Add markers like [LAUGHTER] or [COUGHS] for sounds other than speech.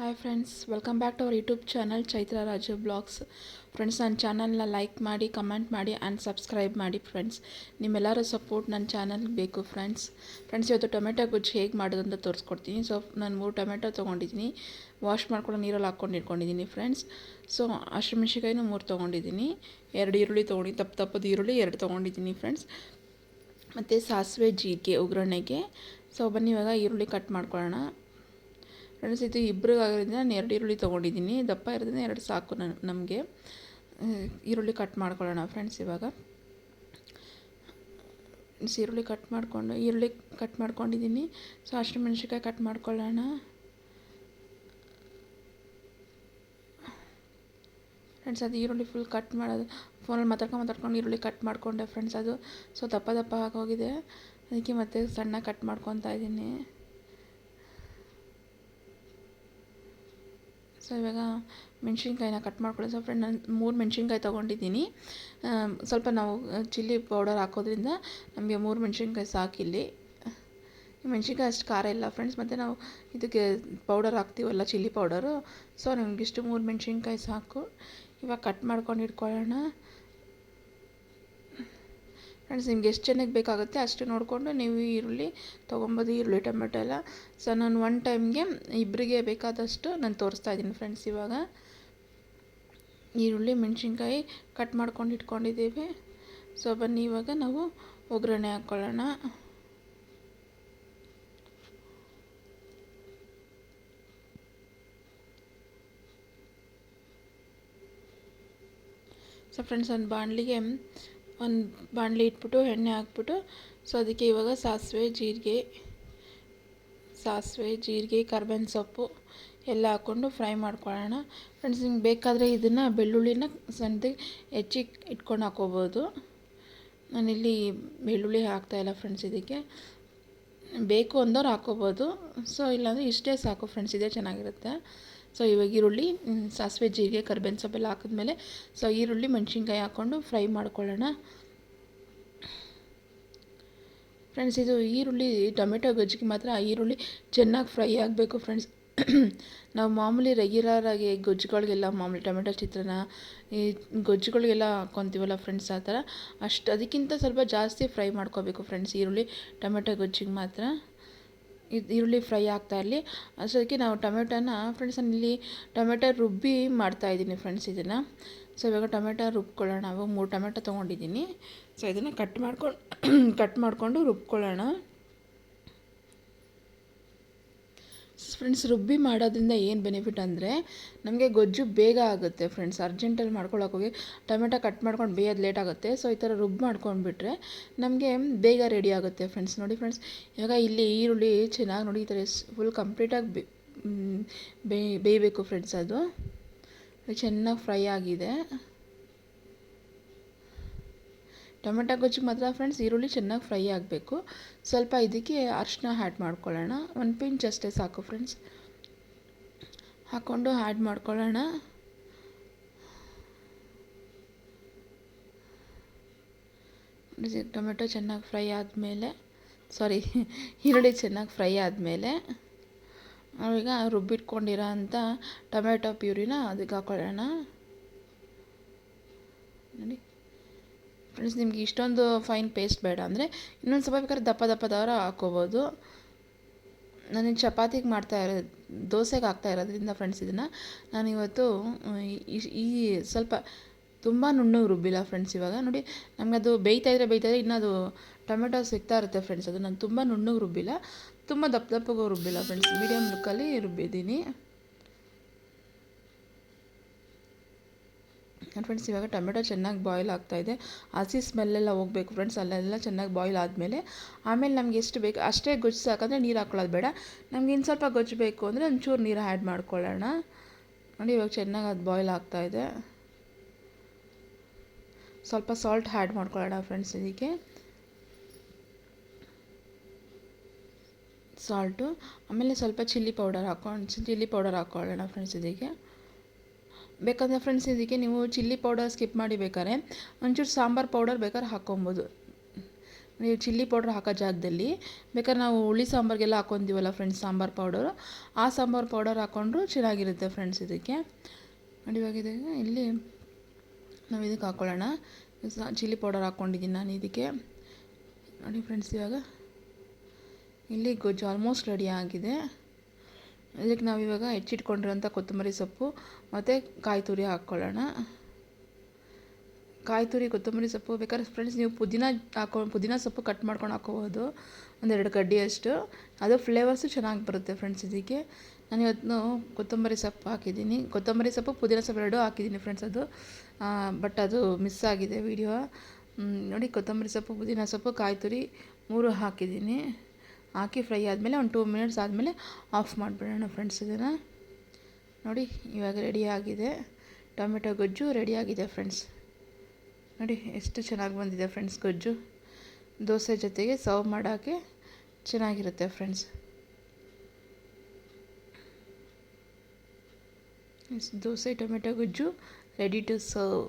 Hi friends welcome back to our YouTube channel Chaitra Raju vlogs friends ನನ್ನ ಚಾನಲ್ನ like ಮಾಡಿ comment ಮಾಡಿ and subscribe ಮಾಡಿ friends ನಿಮ್ಮೆಲ್ಲರ ಸಪೋರ್ಟ್ ನನ್ನ ಚಾನಲ್ಗೆ ಬೇಕು ಫ್ರೆಂಡ್ಸ್ ಫ್ರೆಂಡ್ಸ್ ಇವತ್ತು ಟೊಮೆಟೊ ಗೊಜ್ಜು ಹೇಗೆ ಮಾಡೋದು ಅಂತ ತೋರಿಸ್ಕೊಡ್ತೀನಿ. ಸೊ ನಾನು ಮೂರು ಟೊಮೆಟೊ ತೊಗೊಂಡಿದ್ದೀನಿ. ವಾಶ್ ಮಾಡ್ಕೊಂಡು ನೀರಲ್ಲಿ ಹಾಕ್ಕೊಂಡು ಇಟ್ಕೊಂಡಿದ್ದೀನಿ ಫ್ರೆಂಡ್ಸ್ ಸೊ ಹಸಿಮೆಣ್ಸಿಕಾಯಿನೂ ಮೂರು ತೊಗೊಂಡಿದ್ದೀನಿ. ಎರಡು ಈರುಳ್ಳಿ ತೊಗೊಂಡು ತಪ್ಪು ತಪ್ಪದ ಈರುಳ್ಳಿ ಎರಡು ತೊಗೊಂಡಿದ್ದೀನಿ ಫ್ರೆಂಡ್ಸ್ ಮತ್ತು ಸಾಸಿವೆ, ಜೀರಿಗೆ, ಒಗ್ಗರಣೆಗೆ. ಸೊ ಬನ್ನಿ ಇವಾಗ ಈರುಳ್ಳಿ ಕಟ್ ಮಾಡ್ಕೊಳ್ಳೋಣ. ಫ್ರೆಂಡ್ಸ್, ಇದು ಇಬ್ಬರಿಗಾಗೋದ್ರಿಂದ ನಾನು ಎರಡು ಈರುಳ್ಳಿ ತೊಗೊಂಡಿದ್ದೀನಿ. ದಪ್ಪ ಇರೋದ್ರಿಂದ ಎರಡು ಸಾಕು ನಮಗೆ. ಈರುಳ್ಳಿ ಕಟ್ ಮಾಡ್ಕೊಳ್ಳೋಣ ಫ್ರೆಂಡ್ಸ್ ಇವಾಗ. ಈರುಳ್ಳಿ ಕಟ್ ಮಾಡಿಕೊಂಡು, ಈರುಳ್ಳಿ ಕಟ್ ಮಾಡ್ಕೊಂಡಿದ್ದೀನಿ. ಸೊ ಹಸಿರು ಮೆಣಸಿನ್ಕಾಯಿ ಕಟ್ ಮಾಡ್ಕೊಳ್ಳೋಣ. ಫ್ರೆಂಡ್ಸ್, ಅದು ಈರುಳ್ಳಿ ಫುಲ್ ಕಟ್ ಮಾಡೋದು ಫೋನಲ್ಲಿ ಮಾತಾಡ್ಕೊಂಡು ಮಾತಾಡ್ಕೊಂಡು ಈರುಳ್ಳಿ ಕಟ್ ಮಾಡಿಕೊಂಡೆ ಫ್ರೆಂಡ್ಸ್ ಅದು. ಸೊ, ದಪ್ಪ ದಪ್ಪ ಆಗೋಗಿದೆ. ಅದಕ್ಕೆ ಮತ್ತೆ ಸಣ್ಣ ಕಟ್ ಮಾಡ್ಕೊತಾ ಇದ್ದೀನಿ. ಸೊ ಇವಾಗ ಮೆಣಸಿನ್ಕಾಯಿನ ಕಟ್ ಮಾಡ್ಕೊಳ್ಳಿ ಸೊ ಫ್ರೆಂಡ್ ನಾನು ಮೂರು ಮೆಣಸಿನ್ಕಾಯಿ ತೊಗೊಂಡಿದ್ದೀನಿ. ಸ್ವಲ್ಪ ನಾವು ಚಿಲ್ಲಿ ಪೌಡರ್ ಹಾಕೋದ್ರಿಂದ ನಮಗೆ ಮೂರು ಮೆಣಸಿನ್ಕಾಯಿ ಸಾಕಿಲ್ಲಿ ಮೆಣಸಿನ್ಕಾಯಿ ಅಷ್ಟು ಖಾರ ಇಲ್ಲ ಫ್ರೆಂಡ್ಸ್ ಮತ್ತು ನಾವು ಇದಕ್ಕೆ ಪೌಡರ್ ಹಾಕ್ತೀವಲ್ಲ ಚಿಲ್ಲಿ ಪೌಡರು ಸೊ ನಮಗಿಷ್ಟು ಮೂರು ಮೆಣಸಿನ್ಕಾಯಿ ಸಾಕು. ಇವಾಗ ಕಟ್ ಮಾಡ್ಕೊಂಡು ಇಟ್ಕೊಳ್ಳೋಣ. ಫ್ರೆಂಡ್ಸ್, ನಿಮ್ಗೆ ಎಷ್ಟು ಜನಕ್ಕೆ ಬೇಕಾಗುತ್ತೆ ಅಷ್ಟು ನೋಡಿಕೊಂಡು ನೀವು ಈರುಳ್ಳಿ ತೊಗೊಬೋದು, ಈರುಳ್ಳಿ, ಟೊಮೆಟೊ ಎಲ್ಲ. ಸೊ ನಾನು ಒನ್ ಟೈಮ್ಗೆ ಇಬ್ಬರಿಗೆ ಬೇಕಾದಷ್ಟು ನಾನು ತೋರಿಸ್ತಾ ಇದ್ದೀನಿ ಫ್ರೆಂಡ್ಸ್ ಇವಾಗ. ಈರುಳ್ಳಿ, ಮೆಣಸಿನ್ಕಾಯಿ ಕಟ್ ಮಾಡ್ಕೊಂಡು ಇಟ್ಕೊಂಡಿದ್ದೀವಿ. ಸೊ ಬನ್ನಿ, ಇವಾಗ ನಾವು ಒಗ್ಗರಣೆ ಹಾಕ್ಕೊಳ್ಳೋಣ ಸೊ ಫ್ರೆಂಡ್ಸ್ ಒಂದು ಬಾಣಲಿಗೆ ಒಂದು ಬಾಣಲಿ ಇಟ್ಬಿಟ್ಟು, ಎಣ್ಣೆ ಹಾಕ್ಬಿಟ್ಟು, ಸೊ ಅದಕ್ಕೆ ಇವಾಗ ಸಾಸಿವೆ, ಜೀರಿಗೆ ಸಾಸಿವೆ, ಜೀರಿಗೆ, ಕರ್ಬೇವಿನ ಸೊಪ್ಪು ಎಲ್ಲ ಹಾಕ್ಕೊಂಡು ಫ್ರೈ ಮಾಡ್ಕೊಳ್ಳೋಣ. ಫ್ರೆಂಡ್ಸ್ ನಿಮ್ಗೆ ಬೇಕಾದರೆ ಇದನ್ನು ಬೆಳ್ಳುಳ್ಳಿನ ಸಣ್ಣದಾಗಿ ಹೆಚ್ಚಿ ಇಟ್ಕೊಂಡು ಹಾಕ್ಕೋಬೋದು. ನಾನಿಲ್ಲಿ ಬೆಳ್ಳುಳ್ಳಿ ಹಾಕ್ತಾಯಿಲ್ಲ ಫ್ರೆಂಡ್ಸ್ ಇದಕ್ಕೆ. ಬೇಕು ಅಂದವ್ರು ಹಾಕ್ಕೋಬೋದು. ಸೊ ಇಲ್ಲಾಂದರೆ ಇಷ್ಟೇ ಸಾಕು ಫ್ರೆಂಡ್ಸ್ ಇದೇ ಚೆನ್ನಾಗಿರುತ್ತೆ. ಸೊ ಇವಾಗ ಈರುಳ್ಳಿ ಸಾಸಿವೆ, ಜೀರಿಗೆ, ಕರ್ಬೇವಿನ ಸೊಪ್ಪೆಲ್ಲ ಹಾಕಿದ್ಮೇಲೆ ಸೊ ಈರುಳ್ಳಿ, ಮೆಣಸಿನ್ಕಾಯಿ ಹಾಕ್ಕೊಂಡು ಫ್ರೈ ಮಾಡ್ಕೊಳ್ಳೋಣ. ಫ್ರೆಂಡ್ಸ್, ಇದು ಈರುಳ್ಳಿ, ಟೊಮೆಟೊ ಗೊಜ್ಜಿಗೆ ಮಾತ್ರ ಈರುಳ್ಳಿ ಚೆನ್ನಾಗಿ ಫ್ರೈ ಆಗಬೇಕು ಫ್ರೆಂಡ್ಸ್. [CLEARS THROAT] ನಾವು ಮಾಮೂಲಿ ರೆಗ್ಯುಲರ್ ಆಗಿ ಗೊಜ್ಜುಗಳಿಗೆಲ್ಲ, ಮಾಮೂಲಿ ಟೊಮೆಟೊ ಚಿತ್ರನ ಈ ಗೊಜ್ಜುಗಳಿಗೆಲ್ಲ ಹಾಕ್ಕೊತೀವಲ್ಲ ಫ್ರೆಂಡ್ಸ್, ಆ ಥರ ಅಷ್ಟು ಅದಕ್ಕಿಂತ ಸ್ವಲ್ಪ ಜಾಸ್ತಿ ಫ್ರೈ ಮಾಡ್ಕೋಬೇಕು ಫ್ರೆಂಡ್ಸ್ ಈರುಳ್ಳಿ, ಟೊಮೆಟೊ ಗೊಜ್ಜಿಗೆ ಮಾತ್ರ. ಇದು ಈರುಳ್ಳಿ ಫ್ರೈ ಆಗ್ತಾ ಇರಲಿ. ಅಷ್ಟೊತ್ತಿಗೆ ನಾವು ಟೊಮೆಟೋನ ಫ್ರೆಂಡ್ಸ್ ಇಲ್ಲಿ ಟೊಮೆಟೊ ರುಬ್ಬಿ ಮಾಡ್ತಾ ಇದ್ದೀನಿ ಫ್ರೆಂಡ್ಸ್ ಇದನ್ನು. ಸೊ ಇವಾಗ ಟೊಮೆಟೊ ರುಬ್ಕೊಳ್ಳೋಣ. ನಾವು ಮೂರು ಟೊಮೆಟೊ ತೊಗೊಂಡಿದ್ದೀನಿ. ಸೊ ಇದನ್ನು ಕಟ್ [COUGHS] ಮಾಡ್ಕೊಂಡು ಕಟ್ ಮಾಡಿಕೊಂಡು ರುಬ್ಕೊಳ್ಳೋಣ. ಫ್ರೆಂಡ್ಸ್ ರುಬ್ಬಿ ಮಾಡೋದ್ರಿಂದ ಏನು ಬೆನಿಫಿಟ್ ಅಂದರೆ ನಮಗೆ ಗೊಜ್ಜು ಬೇಗ ಆಗುತ್ತೆ ಫ್ರೆಂಡ್ಸ್ ಅರ್ಜೆಂಟಲ್ಲಿ ಮಾಡ್ಕೊಳಕ್ಕೆ ಹೋಗಿ ಟೊಮೆಟೊ ಕಟ್ ಮಾಡ್ಕೊಂಡು ಬೇಯೋದು ಲೇಟ್ ಆಗುತ್ತೆ. ಸೊ ಈ ಥರ ರುಬ್ಬಿ ಮಾಡ್ಕೊಂಡ್ಬಿಟ್ರೆ ನಮಗೆ ಬೇಗ ರೆಡಿ ಆಗುತ್ತೆ ಫ್ರೆಂಡ್ಸ್ ನೋಡಿ ಫ್ರೆಂಡ್ಸ್ ಇವಾಗ ಇಲ್ಲಿ ಈರುಳ್ಳಿ ಚೆನ್ನಾಗಿ ನೋಡಿ ಈ ಥರ ಫುಲ್ ಕಂಪ್ಲೀಟಾಗಿ ಬೇ ಬೇಯಬೇಕು ಫ್ರೆಂಡ್ಸ್ ಅದು. ಚೆನ್ನಾಗಿ ಫ್ರೈ ಆಗಿದೆ. ಟೊಮೆಟೊ ಗೊಜ್ಜಿಗೆ ಮಾತ್ರ ಫ್ರೆಂಡ್ಸ್ ಈರುಳ್ಳಿ ಚೆನ್ನಾಗಿ ಫ್ರೈ ಆಗಬೇಕು. ಸ್ವಲ್ಪ ಇದಕ್ಕೆ ಅರಿಶಿನ ಆ್ಯಡ್ ಮಾಡ್ಕೊಳ್ಳೋಣ. ಒಂದು ಪಿಂಚ್ ಅಷ್ಟೇ ಸಾಕು ಫ್ರೆಂಡ್ಸ್ ಹಾಕ್ಕೊಂಡು ಆ್ಯಡ್ ಮಾಡ್ಕೊಳ್ಳೋಣ. ಟೊಮೆಟೊ ಚೆನ್ನಾಗಿ ಫ್ರೈ ಆದಮೇಲೆ ಸಾರಿ [LAUGHS] ಈರುಳ್ಳಿ ಚೆನ್ನಾಗಿ ಫ್ರೈ ಆದಮೇಲೆ, ನಾವೀಗ ರುಬ್ಬಿಟ್ಕೊಂಡಿರೋ ಅಂಥ ಟೊಮೆಟೊ ಪ್ಯೂರಿನ ಅದಕ್ಕೆ ಹಾಕೊಳ್ಳೋಣ. ನೋಡಿ. ಫ್ರೆಂಡ್ಸ್ ನಿಮಗೆ ಇಷ್ಟೊಂದು ಫೈನ್ ಪೇಸ್ಟ್ ಬೇಡ ಅಂದರೆ ಇನ್ನೊಂದು ಸ್ವಲ್ಪ ಬೇಕಾದ್ರೆ ದಪ್ಪ ದಪ್ಪದವರ ಹಾಕ್ಕೋಬೋದು. ನಾನು ಚಪಾತಿಗೆ ಮಾಡ್ತಾ ಇರೋ, ದೋಸೆಗೆ ಹಾಕ್ತಾ ಇರೋದ್ರಿಂದ ಫ್ರೆಂಡ್ಸ್ ಇದನ್ನು, ನಾನು ಇವತ್ತು ಈ ಸ್ವಲ್ಪ ತುಂಬ ನುಣ್ಣು ರುಬ್ಬಿಲ್ಲ ಫ್ರೆಂಡ್ಸ್ ಇವಾಗ. ನೋಡಿ, ನಮಗೆ ಅದು ಬೇಯ್ತಾ ಇದ್ರೆ ಬೇಯ್ತಾ ಇದ್ರೆ ಇನ್ನೂ ಅದು ಟೊಮೆಟೊ ಸಿಗ್ತಾ ಇರುತ್ತೆ ಫ್ರೆಂಡ್ಸ್ ಅದು ನಾನು ತುಂಬ ನುಣ್ಣಗೆ ರುಬ್ಬಿಲ್ಲ, ತುಂಬ ದಪ್ಪ ದಪ್ಪಗೂ ರುಬ್ಬಿಲ್ಲ ಫ್ರೆಂಡ್ಸ್ ಮೀಡಿಯಮ್ ಲುಕ್ಕಲ್ಲಿ ರುಬ್ಬಿದ್ದೀನಿ. ಫ್ರೆಂಡ್ಸ್ ಇವಾಗ ಟೊಮೆಟೊ ಚೆನ್ನಾಗಿ ಬಾಯ್ಲ್ ಆಗ್ತಾಯಿದೆ ಹಸಿ ಸ್ಮೆಲ್ಲೆಲ್ಲ ಹೋಗಬೇಕು ಫ್ರೆಂಡ್ಸ್ ಅಲ್ಲೆಲ್ಲ ಚೆನ್ನಾಗಿ ಬಾಯ್ಲ್ ಆದಮೇಲೆ ಆಮೇಲೆ ನಮ್ಗೆ ಎಷ್ಟು ಬೇಕು, ಅಷ್ಟೇ ಗೊಜ್ಜು ಸಾಕಂದರೆ ನೀರು ಹಾಕ್ಕೊಳ್ಳೋದು ಬೇಡ. ನಮ್ಗೆ ಇನ್ನು ಸ್ವಲ್ಪ ಗೊಜ್ಜು ಬೇಕು ಅಂದರೆ ಒಂಚೂರು ನೀರು ಆ್ಯಡ್ ಮಾಡ್ಕೊಳ್ಳೋಣ. ನೋಡಿ ಇವಾಗ ಚೆನ್ನಾಗಿ ಅದು ಬಾಯ್ಲ್ ಆಗ್ತಾಯಿದೆ ಸ್ವಲ್ಪ ಸಾಲ್ಟ್ ಆ್ಯಡ್ ಮಾಡ್ಕೊಳ್ಳೋಣ ಫ್ರೆಂಡ್ಸ್ ಇದಕ್ಕೆ. ಸಾಲ್ಟು ಆಮೇಲೆ ಸ್ವಲ್ಪ ಚಿಲ್ಲಿ ಪೌಡರ್ ಹಾಕೊಂಡು ಚಿಲ್ಲಿ ಪೌಡರ್ ಹಾಕ್ಕೊಳ್ಳೋಣ ಫ್ರೆಂಡ್ಸ್ ಇದಕ್ಕೆ. ಬೇಕಂದರೆ ಫ್ರೆಂಡ್ಸ್ ಇದಕ್ಕೆ ನೀವು ಚಿಲ್ಲಿ ಪೌಡರ್ ಸ್ಕಿಪ್ ಮಾಡಿ ಬೇಕಾದ್ರೆ ಒಂಚೂರು ಸಾಂಬಾರು ಪೌಡರ್ ಬೇಕಾದ್ರೆ ಹಾಕ್ಕೊಬೋದು. ನೀವು ಚಿಲ್ಲಿ ಪೌಡ್ರ್ ಹಾಕೋ ಜಾಗದಲ್ಲಿ ಬೇಕಾದ್ರೆ ನಾವು ಹುಳಿ ಸಾಂಬಾರಿಗೆಲ್ಲ ಹಾಕ್ಕೊಂತೀವಲ್ಲ ಫ್ರೆಂಡ್ಸ್ ಸಾಂಬಾರು ಪೌಡರು ಆ ಸಾಂಬಾರು ಪೌಡರ್ ಹಾಕ್ಕೊಂಡ್ರು ಚೆನ್ನಾಗಿರುತ್ತೆ ಫ್ರೆಂಡ್ಸ್ ಇದಕ್ಕೆ. ನೋಡಿ ಇಲ್ಲಿ ನಾವು ಇದಕ್ಕೆ ಹಾಕ್ಕೊಳ್ಳೋಣ ಚಿಲ್ಲಿ ಪೌಡರ್ ಹಾಕ್ಕೊಂಡಿದ್ದೀನಿ ನಾನು ಇದಕ್ಕೆ. ನೋಡಿ ಫ್ರೆಂಡ್ಸ್ ಇವಾಗ ಇಲ್ಲಿ ಗೊಜ್ಜು ಆಲ್ಮೋಸ್ಟ್ ರೆಡಿ ಆಗಿದೆ. ಇದಕ್ಕೆ ನಾವಿವಾಗ ಹೆಚ್ಚಿಟ್ಕೊಂಡಿರೋಂಥ ಕೊತ್ತಂಬರಿ ಸೊಪ್ಪು ಮತ್ತು ಕಾಯಿ ತುರಿ ಹಾಕ್ಕೊಳ್ಳೋಣ. ಕಾಯಿ ತುರಿ, ಕೊತ್ತಂಬರಿ ಸೊಪ್ಪು ಬೇಕಾದ್ರೆ ಫ್ರೆಂಡ್ಸ್ ನೀವು ಪುದೀನ ಹಾಕೋ, ಪುದೀನ ಸೊಪ್ಪು ಕಟ್ ಮಾಡ್ಕೊಂಡು ಹಾಕೋಬೋದು ಒಂದೆರಡು ಕಡ್ಡಿಯಷ್ಟು. ಅದು ಫ್ಲೇವರ್ಸು ಚೆನ್ನಾಗಿ ಬರುತ್ತೆ ಫ್ರೆಂಡ್ಸ್ ಇದಕ್ಕೆ. ನಾನು ಇವತ್ತು ಕೊತ್ತಂಬರಿ ಸೊಪ್ಪು ಹಾಕಿದ್ದೀನಿ. ಕೊತ್ತಂಬರಿ ಸೊಪ್ಪು, ಪುದೀನ ಸೊಪ್ಪು ಎರಡೂ ಹಾಕಿದ್ದೀನಿ ಫ್ರೆಂಡ್ಸ್ ಅದು. ಬಟ್ ಅದು ಮಿಸ್ ಆಗಿದೆ ವಿಡಿಯೋ ನೋಡಿ ಕೊತ್ತಂಬರಿ ಸೊಪ್ಪು, ಪುದೀನ ಸೊಪ್ಪು, ಕಾಯಿ ತುರಿ ಮೂರು ಹಾಕಿದ್ದೀನಿ. ಹಾಕಿ ಫ್ರೈ ಆದಮೇಲೆ ಒಂದು ಟೂ ಮಿನಿಟ್ಸ್ ಆದಮೇಲೆ ಆಫ್ ಮಾಡಿಬಿಡೋಣ ಫ್ರೆಂಡ್ಸ್ ಇದನ್ನು ನೋಡಿ, ಇವಾಗ ರೆಡಿ ಆಗಿದೆ. ಟೊಮೆಟೊ ಗೊಜ್ಜು ರೆಡಿಯಾಗಿದೆ ಫ್ರೆಂಡ್ಸ್ ನೋಡಿ, ಎಷ್ಟು ಚೆನ್ನಾಗಿ ಬಂದಿದೆ ಫ್ರೆಂಡ್ಸ್ ಗೊಜ್ಜು. ದೋಸೆ ಜೊತೆಗೆ ಸರ್ವ್ ಮಾಡೋಕ್ಕೆ ಚೆನ್ನಾಗಿರುತ್ತೆ ಫ್ರೆಂಡ್ಸ್ ದೋಸೆ, ಟೊಮೆಟೊ, ಗೊಜ್ಜು ರೆಡಿ ಟು ಸರ್ವ್